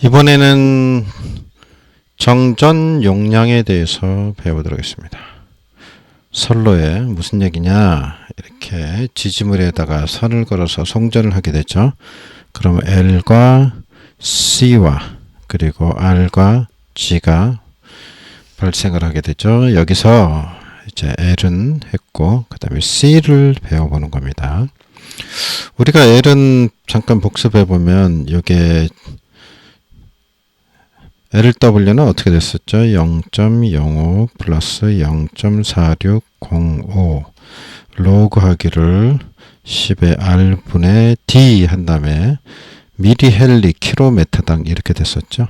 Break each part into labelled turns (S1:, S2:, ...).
S1: 이번에는 정전 용량에 대해서 배워보도록 하겠습니다. 선로에 무슨 얘기냐 이렇게 지지물에다가 선을 걸어서 송전을 하게 되죠. 그럼 L과 C와 그리고 R과 G가 발생을 하게 되죠. 여기서 이제 L은 했고 그 다음에 C를 배워보는 겁니다. 우리가 L은 잠깐 복습해 보면 이게 LW는 어떻게 됐었죠? 0.05 플러스 0.4605 로그 하기를 10의 R분의 D 한 다음에 미리헬리 킬로메터당 이렇게 됐었죠.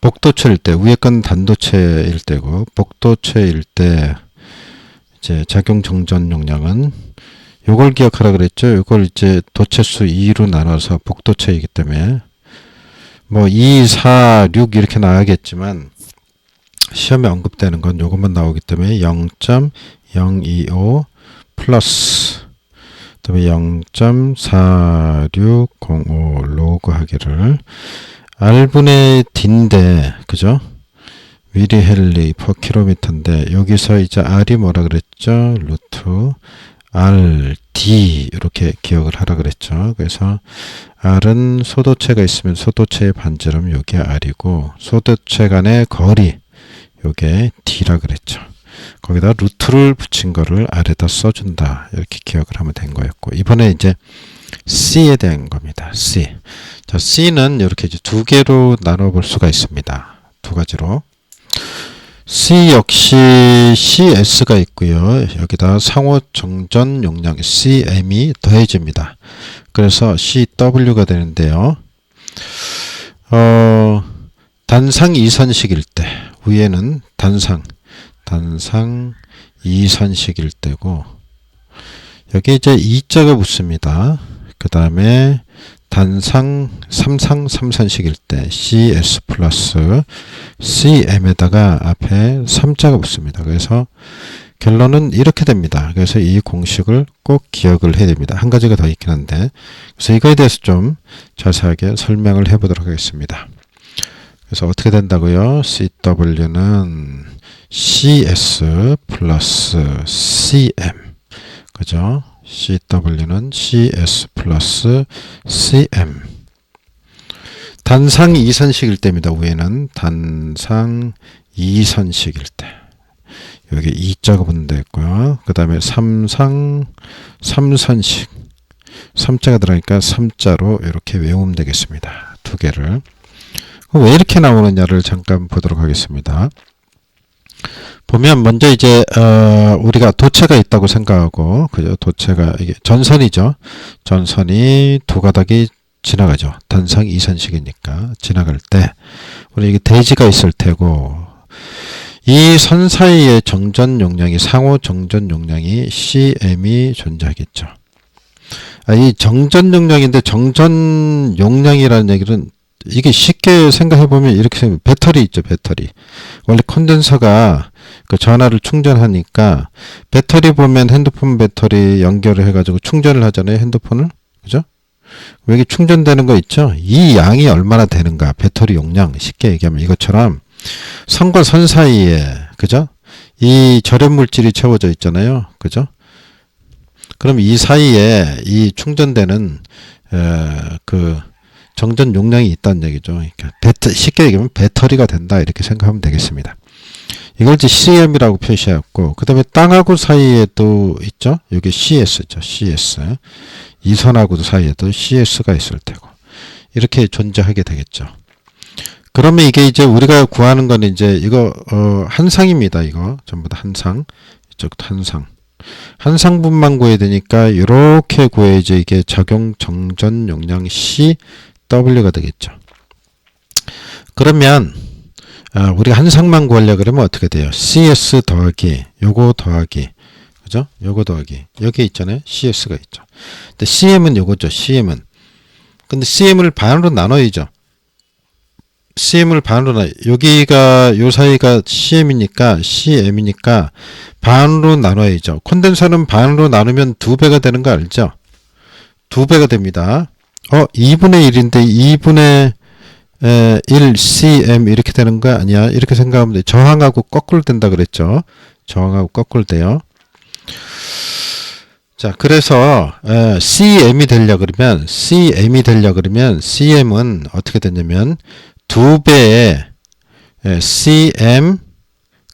S1: 복도체일 때 위에 건 단도체일 때고 복도체일 때 이제 작용 정전 용량은 요걸 기억하라 그랬죠. 요걸 이제 도체수 2로 나눠서 복도체이기 때문에 뭐 2, 4, 6 이렇게 나와야겠지만 시험에 언급되는 건 요것만 나오기 때문에 0.025 플러스 그다음에 0.4605 로그 하기를 R분의 D인데 그죠? 미리헬리 퍼 킬로미터인데 여기서 이제 R이 뭐라 그랬죠? 루트 R, D 이렇게 기억을 하라 그랬죠. 그래서 R은 소도체가 있으면 소도체의 반지름 요게 R이고 소도체 간의 거리 요게 D라 그랬죠. 거기다 루트를 붙인 거를 R에다 써준다. 이렇게 기억을 하면 된 거였고 이번에 이제 C에 대한 겁니다. C. 자, C는 이렇게 이제 두 개로 나눠 볼 수가 있습니다. 두 가지로. C 역시 CS가 있고요. 여기다 상호 정전 용량 CM이 더해집니다. 그래서 CW가 되는데요. 어, 단상 이선식일 때 위에는 단상 단상 이선식일 때고 여기 이제 이자가 붙습니다. 그 다음에 단상 삼상 삼선식일 때 CS 플러스 CM에다가 앞에 3자가 붙습니다. 그래서 결론은 이렇게 됩니다. 그래서 이 공식을 꼭 기억을 해야 됩니다. 한 가지가 더 있긴 한데 그래서 이거에 대해서 좀 자세하게 설명을 해보도록 하겠습니다. 그래서 어떻게 된다고요? CW는 CS 플러스 CM 그죠? CW는 CS 플러스 CM 단상 이선식일 때입니다. 위에는 단상 이선식일 때 여기 2자가 붙는데 있고요. 그 다음에 삼상 삼선식 3자가 들어가니까 3자로 이렇게 외우면 되겠습니다. 두 개를 왜 이렇게 나오느냐를 잠깐 보도록 하겠습니다. 보면 먼저 이제 어 우리가 도체가 있다고 생각하고 그죠? 도체가 이게 전선이죠. 전선이 두 가닥이 지나가죠. 단상 이선식이니까 지나갈 때 우리 이게 대지가 있을 테고 이 선 사이의 정전 용량이 상호 정전 용량이 CM이 존재하겠죠. 아, 이 정전 용량인데 정전 용량이라는 얘기는 이게 쉽게 생각해 보면 이렇게 생각 배터리 있죠 배터리. 원래 컨덴서가 그 전화를 충전하니까 배터리 보면 핸드폰 배터리 연결을 해가지고 충전을 하잖아요 핸드폰을. 그죠? 여기 충전되는 거 있죠? 이 양이 얼마나 되는가 배터리 용량 쉽게 얘기하면 이것처럼 선과 선 사이에 그죠? 이 절연 물질이 채워져 있잖아요 그죠? 그럼 이 사이에 이 충전되는 에, 그 정전 용량이 있다는 얘기죠. 그러니까 배터, 쉽게 얘기하면 배터리가 된다 이렇게 생각하면 되겠습니다. 이걸 이제 CM이라고 표시했고 그 다음에 땅하고 사이에도 있죠. 여기 CS죠. CS 이 선하고도 사이에도 CS가 있을 테고 이렇게 존재하게 되겠죠. 그러면 이게 이제 우리가 구하는 건 이제 이거 어, 한 상입니다. 이거 전부 다 한 상. 이쪽도 한 상. 한 상분만 구해야 되니까 이렇게 구해야지 이게 작용 정전 용량 C W가 되겠죠. 그러면 아, 우리가 한 상만 구하려 그러면 어떻게 돼요? CS 더하기 요거 더하기 그죠? 요거 더하기 여기 있잖아요. CS가 있죠. 근데 CM은 요거죠. CM은 근데 CM을 반으로 나눠야죠. CM을 반으로 나 여기가 요 사이가 CM이니까 CM이니까 반으로 나눠야죠. 콘덴서는 반으로 나누면 두 배가 되는 거 알죠? 두 배가 됩니다. 어, 2분의 1인데 2분의 에, 1cm 이렇게 되는 거 아니야? 이렇게 생각하면 돼. 저항하고 거꾸로 된다 그랬죠. 저항하고 거꾸로 돼요. 자, 그래서 에, CM이 되려 그러면 CM이 되려 그러면 CM은 어떻게 되냐면 두 배의 에, CM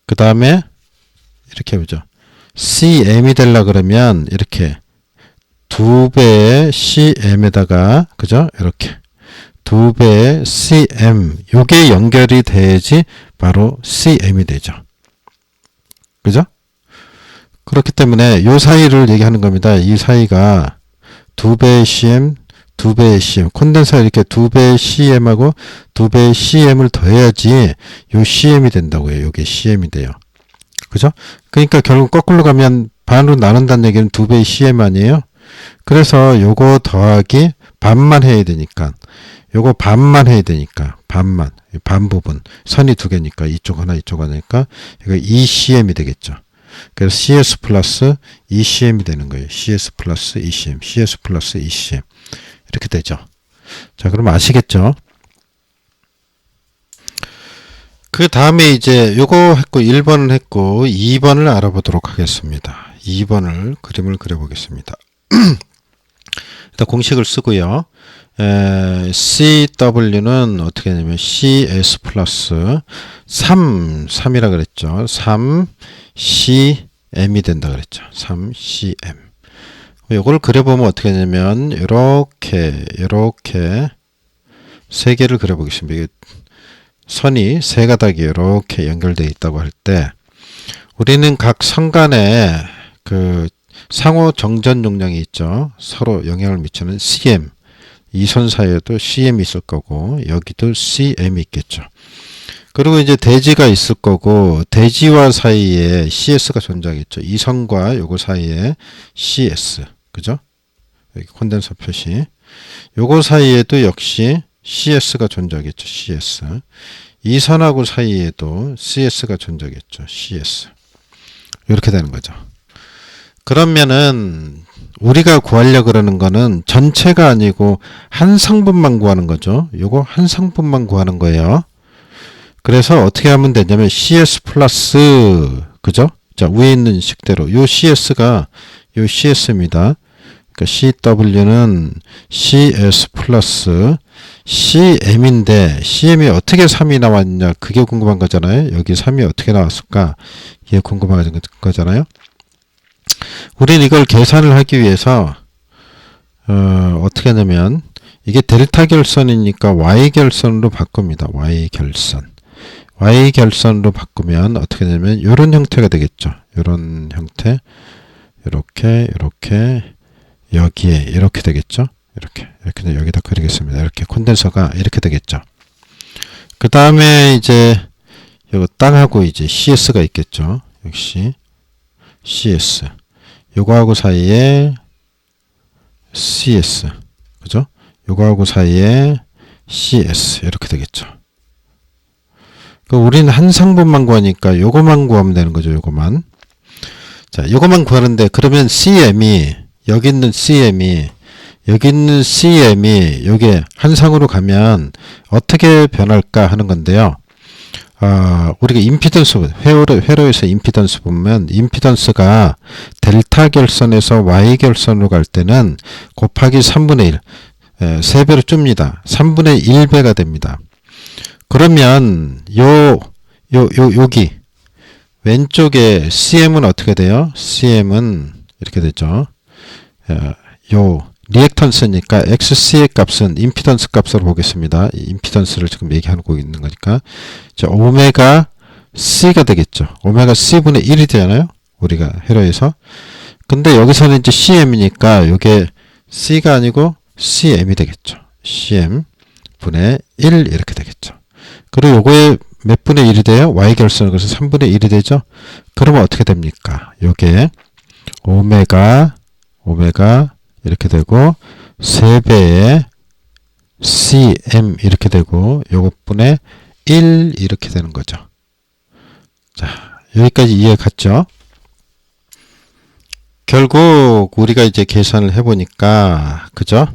S1: 그 다음에 이렇게 해보죠. CM이 되려 그러면 이렇게 두 배의 CM에다가 그죠? 이렇게 두 배의 CM 요게 연결이 돼야지 바로 CM이 되죠. 그죠? 그렇기 때문에 요 사이를 얘기하는 겁니다. 이 사이가 두 배의 CM, 두 배의 CM, 콘덴서 이렇게 두 배의 CM하고 두 배의 CM을 더해야지 요 CM이 된다고요. 요게 CM이 돼요. 그죠? 그러니까 결국 거꾸로 가면 반으로 나눈다는 얘기는 두 배의 CM 아니에요? 그래서 요거 더하기 반만 해야 되니까 요거 반만 해야 되니까 반만 반 부분 선이 두 개니까 이쪽 하나 이쪽 하나니까 이거 2cm이 되겠죠. 그래서 CS 플러스 2cm이 되는 거예요. CS 플러스 2cm, CS 플러스 2cm 이렇게 되죠. 자, 그럼 아시겠죠? 그 다음에 이제 요거 했고 1번을 했고 2번을 알아보도록 하겠습니다. 2번을 그림을 그려보겠습니다. 일단 공식을 쓰고요. 에, CW는 어떻게 되냐면 CS 플러스 3, 3이라 그랬죠. 3 CM이 된다 그랬죠. 3 CM. 요걸 그려보면 어떻게 되냐면 이렇게 이렇게 세 개를 그려보겠습니다. 선이 세 가닥이 이렇게 연결되어 있다고 할 때 우리는 각 선 간에 그 상호 정전 용량이 있죠. 서로 영향을 미치는 CM. 이 선 사이에도 CM이 있을 거고 여기도 CM이 있겠죠. 그리고 이제 대지가 있을 거고 대지와 사이에 CS가 존재하겠죠. 이 선과 요거 사이에 CS. 그죠? 여기 콘덴서 표시. 요거 사이에도 역시 CS가 존재하겠죠. CS. 이 선하고 사이에도 CS가 존재하겠죠. CS. 이렇게 되는 거죠. 그러면은 우리가 구하려 그러는 거는 전체가 아니고 한 성분만 구하는 거죠. 요거 한 성분만 구하는 거예요. 그래서 어떻게 하면 되냐면 CS 플러스 그죠? 자 위에 있는 식대로 요 CS가 요 CS입니다. 그러니까 CW는 CS 플러스 CM인데 CM이 어떻게 3이 나왔냐 그게 궁금한 거잖아요. 여기 3이 어떻게 나왔을까 이게 궁금한 거잖아요. 우리는 이걸 계산을 하기 위해서 어, 어떻게 하냐면 이게 델타 결선이니까 y 결선으로 바꿉니다. y 결선. y 결선으로 바꾸면 어떻게 되냐면 이런 형태가 되겠죠. 이런 형태. 이렇게 이렇게 여기에 이렇게 되겠죠. 이렇게 이렇게 여기다 그리겠습니다. 이렇게 콘덴서가 이렇게 되겠죠. 그 다음에 이제 이거 땅하고 이제 CS가 있겠죠. 역시 CS. 요거하고 사이에 CS. 그죠? 요거하고 사이에 CS. 이렇게 되겠죠. 그 우리는 한 상분만 구하니까 요거만 구하면 되는 거죠. 요거만. 자, 요거만 구하는데 그러면 CM이 여기 있는 CM이 여기 있는 CM이 요게 한 상으로 가면 어떻게 변할까 하는 건데요. 어, 우리가 임피던스 회로, 회로에서 임피던스 보면 임피던스가 델타 결선에서 Y 결선으로 갈 때는 곱하기 3분의 1 에, 3배로 줍니다. 3분의 1배가 됩니다. 그러면 요, 요, 요, 여기 왼쪽에 CM은 어떻게 돼요? CM은 이렇게 되죠. 어, 요 리액턴스니까 XC의 값은 임피던스 값으로 보겠습니다. 임피던스를 지금 얘기하고 있는 거니까 자, 오메가 C가 되겠죠. 오메가 C분의 1이 되잖아요. 우리가 헤러에서. 근데 여기서는 이제 CM이니까 이게 C가 아니고 CM이 되겠죠. CM 분의 1 이렇게 되겠죠. 그리고 요거에 몇 분의 1이 돼요? Y 결선은 그래서 3분의 1이 되죠. 그러면 어떻게 됩니까? 요게 오메가 오메가 이렇게 되고 3배의 cm 이렇게 되고 요것분의 1 이렇게 되는 거죠. 자 여기까지 이해 갔죠? 결국 우리가 이제 계산을 해보니까 그죠?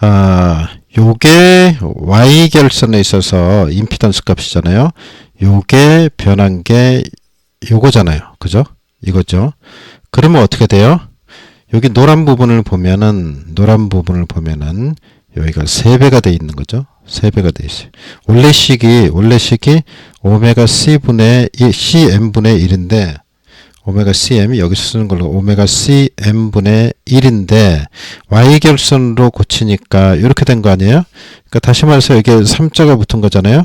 S1: 아 요게 y 결선에 있어서 임피던스 값이잖아요. 요게 변한 게 요거잖아요. 그죠? 이거죠. 그러면 어떻게 돼요? 여기 노란 부분을 보면은 노란 부분을 보면은 여기가 3배가 돼 있는 거죠. 3배가 돼 있어요. 원래 식이 원래 식이 오메가 C분의 CM분의 1인데 오메가 CM 여기서 쓰는 걸로 오메가 CM분의 1인데 Y결선으로 고치니까 이렇게 된 거 아니에요? 그러니까 다시 말해서 여기에 3자가 붙은 거잖아요.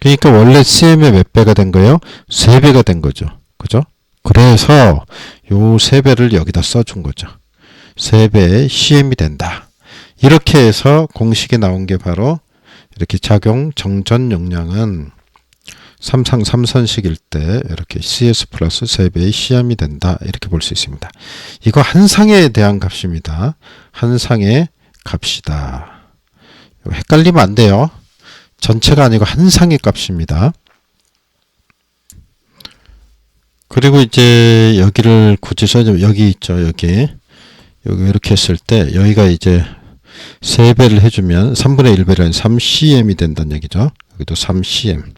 S1: 그러니까 원래 CM의 몇 배가 된 거예요? 3배가 된 거죠. 그죠? 그래서 요 3배를 여기다 써준 거죠. 3배의 CM이 된다. 이렇게 해서 공식이 나온 게 바로 이렇게 작용 정전 용량은 삼상 삼선식일 때 이렇게 CS 플러스 3배의 CM이 된다. 이렇게 볼 수 있습니다. 이거 한 상에 대한 값입니다. 한 상의 값이다. 헷갈리면 안 돼요. 전체가 아니고 한 상의 값입니다. 그리고 이제 여기를 굳이 써주면 여기 있죠. 여기 여기 이렇게 했을 때 여기가 이제 3배를 해주면 3분의 1배는 3cm이 된다는 얘기죠. 여기도 3cm.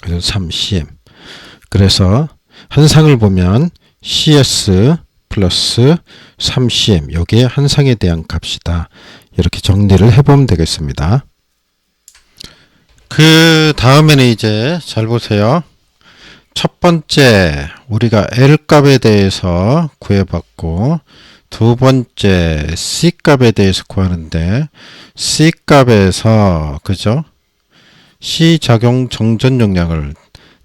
S1: 그래서 3cm. 그래서 한 상을 보면 cs 플러스 3cm. 요게 한 상에 대한 값이다. 이렇게 정리를 해보면 되겠습니다. 그 다음에는 이제 잘 보세요. 첫 번째 우리가 L 값에 대해서 구해봤고 두 번째 C 값에 대해서 구하는데 C 값에서 그죠? C 작용 정전 용량을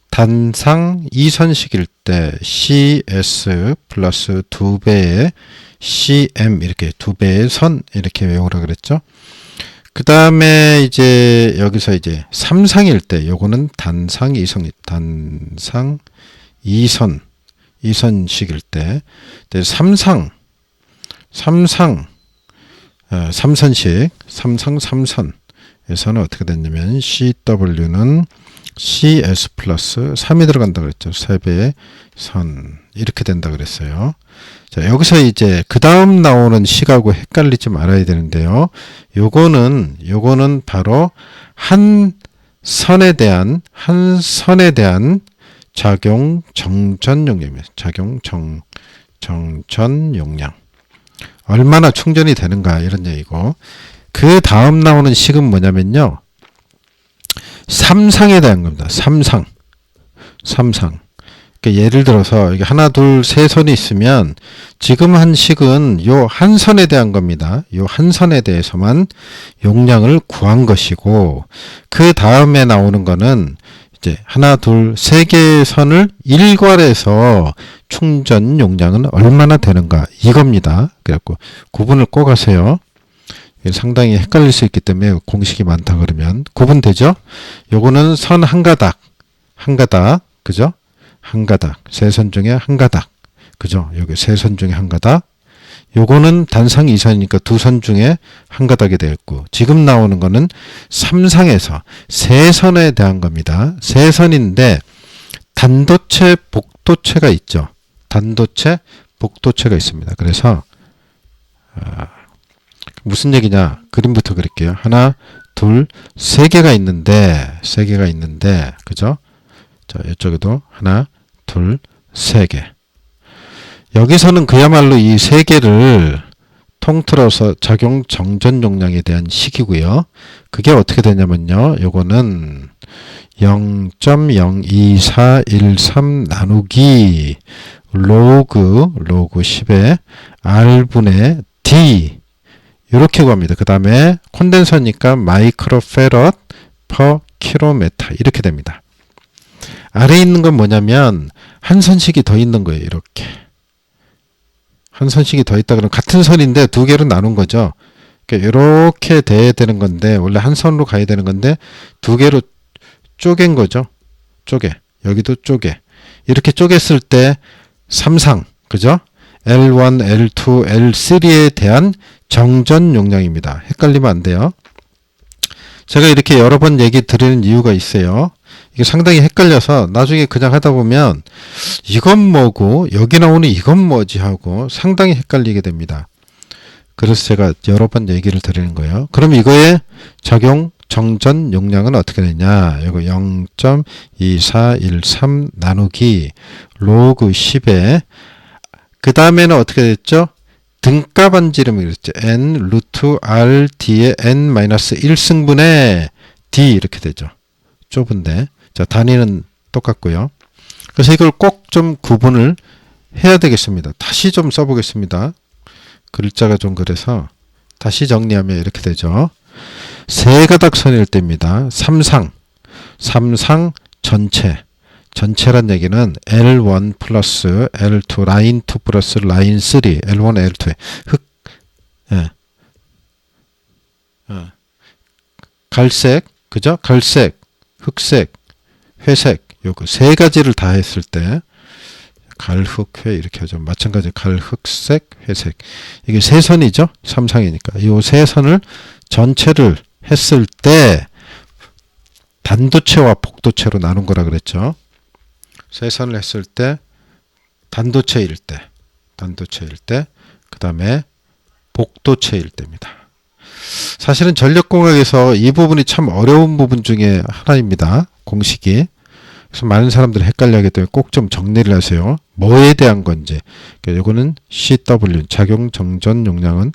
S1: 단상 이선식일 때 CS 플러스 두 배의 CM 이렇게 두 배의 선 이렇게 외우라 그랬죠? 그 다음에 이제 여기서 이제 삼상일 때 요거는 단상 이선 단상 이선 이선식일 때 삼상 삼상 어, 삼선식 삼상 삼선에서는 어떻게 됐냐면 CW는 CS 플러스 3이 들어간다 그랬죠. 3배의 선 이렇게 된다 그랬어요. 자, 여기서 이제 그 다음 나오는 식하고 헷갈리지 말아야 되는데요. 요거는 요거는 바로 한 선에 대한 한 선에 대한 작용 정전 용량입니다. 작용 정 정전 용량. 얼마나 충전이 되는가 이런 얘기고 그 다음 나오는 식은 뭐냐면요. 삼상에 대한 겁니다. 삼상. 삼상. 그러니까 예를 들어서 이게 하나, 둘, 세 선이 있으면 지금 한 식은 요 한 선에 대한 겁니다. 요 한 선에 대해서만 용량을 구한 것이고 그 다음에 나오는 거는 이제 하나, 둘, 세 개의 선을 일괄해서 충전 용량은 얼마나 되는가 이겁니다. 그래갖고 구분을 꼭 하세요. 상당히 헷갈릴 수 있기 때문에 공식이 많다 그러면 구분되죠? 요거는 선 한 가닥, 한 가닥, 그죠? 한 가닥, 세 선 중에 한 가닥, 그죠? 여기 세 선 중에 한 가닥. 요거는 단상 이선이니까 두 선 중에 한 가닥이 되었고 지금 나오는 거는 삼상에서 세 선에 대한 겁니다. 세 선인데 단도체, 복도체가 있죠. 단도체, 복도체가 있습니다. 그래서 아, 무슨 얘기냐? 그림부터 그릴게요. 하나, 둘, 세 개가 있는데 세 개가 있는데 그죠? 자, 이쪽에도 하나, 둘, 세 개. 여기서는 그야말로 이 세 개를 통틀어서 작용 정전 용량에 대한 식이고요. 그게 어떻게 되냐면요. 요거는 0.02413 나누기 로그 로그 10의 r분의 d 이렇게 구합니다. 그 다음에 콘덴서니까 마이크로페럿 퍼 킬로미터 이렇게 됩니다. 아래에 있는 건 뭐냐면 한 선식이 더 있는 거예요. 이렇게 한 선식이 더 있다 그러면 같은 선인데 두 개로 나눈 거죠. 그러니까 이렇게 돼야 되는 건데 원래 한 선으로 가야 되는 건데 두 개로 쪼갠 거죠. 쪼개 여기도 쪼개 이렇게 쪼갰을 때 삼상 그죠? L1, L2, L3에 대한 정전 용량입니다. 헷갈리면 안 돼요. 제가 이렇게 여러 번 얘기 드리는 이유가 있어요. 이게 상당히 헷갈려서 나중에 그냥 하다 보면 이건 뭐고 여기 나오는 이건 뭐지 하고 상당히 헷갈리게 됩니다. 그래서 제가 여러 번 얘기를 드리는 거예요. 그럼 이거의 작용 정전 용량은 어떻게 되냐? 이거 0.2413 나누기 로그 10에 그 다음에는 어떻게 됐죠? 등가 반지름이 그랬죠. n 루트 r d의 n 마이너스 1승분의 d 이렇게 되죠. 좁은데 자 단위는 똑같고요. 그래서 이걸 꼭 좀 구분을 해야 되겠습니다. 다시 좀 써보겠습니다. 글자가 좀 그래서 다시 정리하면 이렇게 되죠. 세 가닥 선일 때입니다. 삼상, 삼상 전체. 전체란 얘기는 L1 플러스 L2, 라인 2 플러스 라인 3, L1, L2의 흑, 예. 어. 갈색, 그죠? 갈색, 흑색, 회색, 요거 세 가지를 다 했을 때 갈흑회 이렇게 하죠. 마찬가지 갈흑색, 회색. 이게 세 선이죠. 삼상이니까. 이 세 선을 전체를 했을 때 단도체와 복도체로 나눈 거라 그랬죠. 세 선을 했을 때 단도체일 때, 단도체일 때, 그 다음에 복도체일 때입니다. 사실은 전력공학에서 이 부분이 참 어려운 부분 중에 하나입니다. 공식이. 그래서 많은 사람들이 헷갈려 하기 때문에 꼭 좀 정리를 하세요. 뭐에 대한 건지. 그러니까 CW, 작용 정전 용량은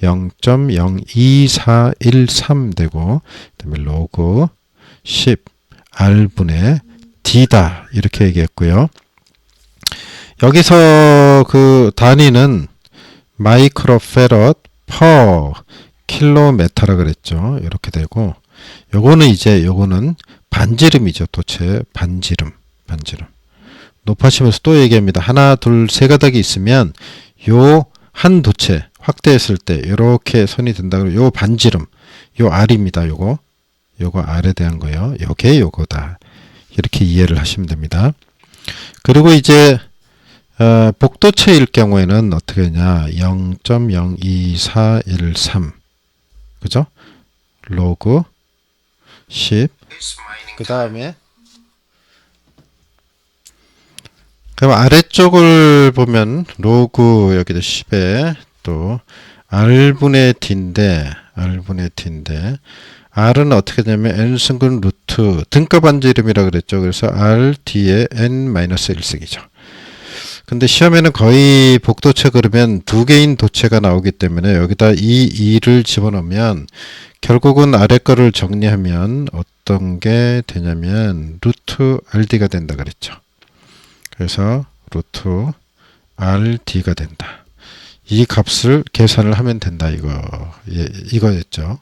S1: 0.02413 되고, 그 다음에 로그 10 R분의 D다. 이렇게 얘기했고요. 여기서 그 단위는 마이크로페럿 퍼 킬로메타라 그랬죠. 이렇게 되고, 요거는 이제 요거는 반지름이죠. 도체 반지름. 반지름. 높아지면서 또 얘기합니다. 하나, 둘, 세 가닥이 있으면 요 한 도체 확대했을 때 이렇게 선이 된다 그러면 요 반지름 요 R입니다. 요거. 요거 R에 대한 거예요. 요게 요거다. 이렇게 이해를 하시면 됩니다. 그리고 이제 어, 복도체일 경우에는 어떻게 하냐 0.02413 그죠? 로그 10. 그 다음에 그럼 아래쪽을 보면 로그 여기도 10에 또 r분의 d인데 r분의 d인데 r은 어떻게 되냐면 n승근 루트 등가 반지름이라 그랬죠. 그래서 r d의 n-1승이죠. 근데 시험에는 거의 복도체 그러면 두 개인 도체가 나오기 때문에 여기다 이 2를 집어넣으면 결국은 아래 거를 정리하면 어떤 게 되냐면 루트 RD가 된다 그랬죠. 그래서 루트 RD가 된다. 이 값을 계산을 하면 된다 이거 예, 이거였죠.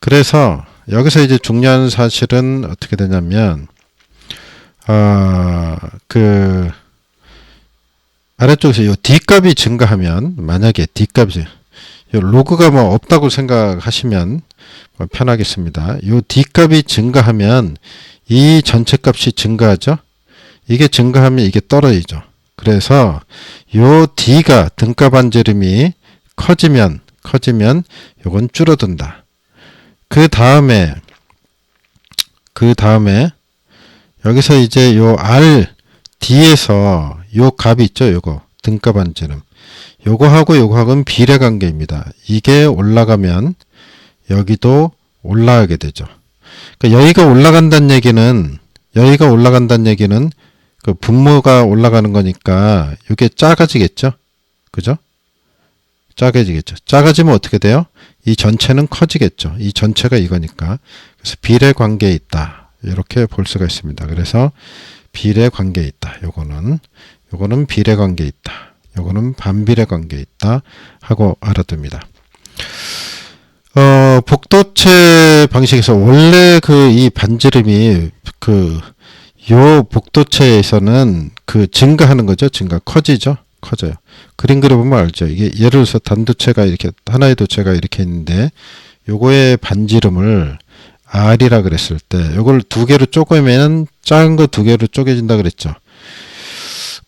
S1: 그래서 여기서 이제 중요한 사실은 어떻게 되냐면 아그 아래쪽에서 이 D값이 증가하면 만약에 D값이 로그가 뭐 없다고 생각하시면 뭐 편하겠습니다. 이 D값이 증가하면 이 전체 값이 증가하죠. 이게 증가하면 이게 떨어지죠. 그래서 요 D가 등가 반지름이 커지면 커지면 요건 줄어든다. 그 다음에 그 다음에 여기서 이제 요 R D에서 요 값이 있죠, 요거 등가 반지름. 요거하고 요거하고는 비례 관계입니다. 이게 올라가면 여기도 올라가게 되죠. 그러니까 여기가 올라간다는 얘기는 여기가 올라간다는 얘기는 그 분모가 올라가는 거니까 이게 작아지겠죠. 그죠? 작아지겠죠. 작아지면 어떻게 돼요? 이 전체는 커지겠죠. 이 전체가 이거니까. 그래서 비례 관계에 있다. 이렇게 볼 수가 있습니다. 그래서 비례 관계에 있다. 요거는 요거는 비례 관계에 있다. 요거는 반비례 관계에 있다 하고 알아둡니다. 어, 복도체 방식에서 원래 그 이 반지름이 그 요 복도체에서는 그 증가하는 거죠. 증가 커지죠. 커져요. 그림 그려보면 알죠. 이게 예를 들어서 단도체가 이렇게 하나의 도체가 이렇게 있는데 요거의 반지름을 R이라 그랬을 때 요걸 두 개로 쪼개면 작은 거 두 개로 쪼개진다 그랬죠.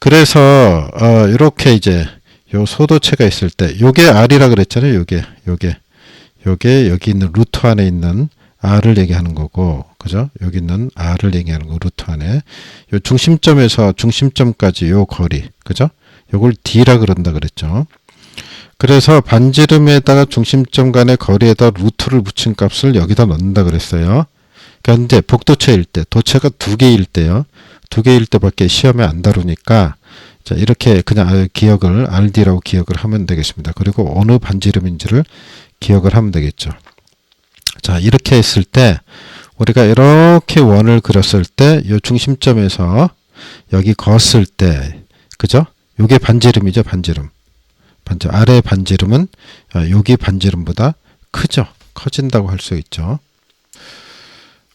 S1: 그래서 어 이렇게 이제 요 소도체가 있을 때 요게 R이라 그랬잖아요. 요게 요게 요게 여기 있는 루트 안에 있는 R을 얘기하는 거고, 그죠? 여기 있는 R을 얘기하는 거, 루트 안에. 요 중심점에서 중심점까지 요 거리, 그죠? 요걸 D라 그런다 그랬죠. 그래서 반지름에다가 중심점 간의 거리에다 루트를 붙인 값을 여기다 넣는다 그랬어요. 그런데 복도체일 때, 도체가 두 개일 때요. 두 개일 때밖에 시험에 안 다루니까 자, 이렇게 그냥 아, 기억을 RD라고 기억을 하면 되겠습니다. 그리고 어느 반지름인지를 기억을 하면 되겠죠. 자, 이렇게 했을 때 우리가 이렇게 원을 그렸을 때 이 중심점에서 여기 걷을 때 그죠? 요게 반지름이죠, 반지름. 반지 아래 반지름은 아, 여기 반지름보다 크죠. 커진다고 할 수 있죠.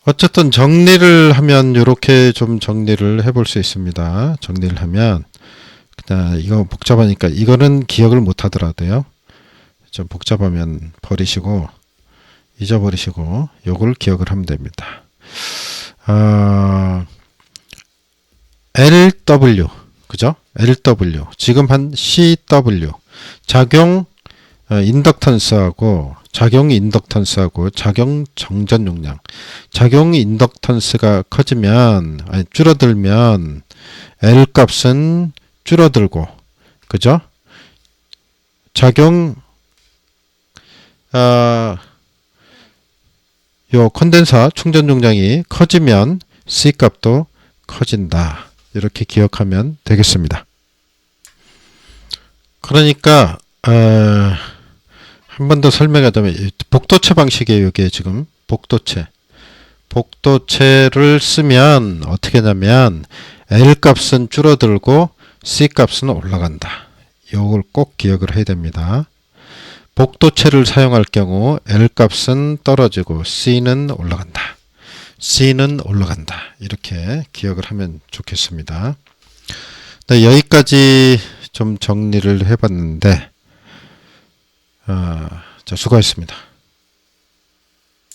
S1: 어쨌든 정리를 하면 이렇게 좀 정리를 해볼 수 있습니다. 정리를 하면 그냥 이거 복잡하니까 이거는 기억을 못 하더라도요. 좀 복잡하면 버리시고 잊어버리시고 요걸 기억을 하면 됩니다. 아, LW 그죠? LW 지금 한 CW 작용 어, 인덕턴스하고 작용 인덕턴스하고 작용 정전 용량 작용 인덕턴스가 커지면 아니 줄어들면 L 값은 줄어들고 그죠? 작용 아, 요 컨덴서 충전 용량이 커지면 C 값도 커진다. 이렇게 기억하면 되겠습니다. 그러니까 어, 한 번 더 설명하자면 이 복도체 방식이에요. 이게 지금 복도체. 복도체를 쓰면 어떻게 하냐면 L 값은 줄어들고 C 값은 올라간다. 이걸 꼭 기억을 해야 됩니다. 복도체를 사용할 경우 L 값은 떨어지고 C는 올라간다. C는 올라간다. 이렇게 기억을 하면 좋겠습니다. 네, 여기까지 좀 정리를 해봤는데, 어, 자, 수고했습니다.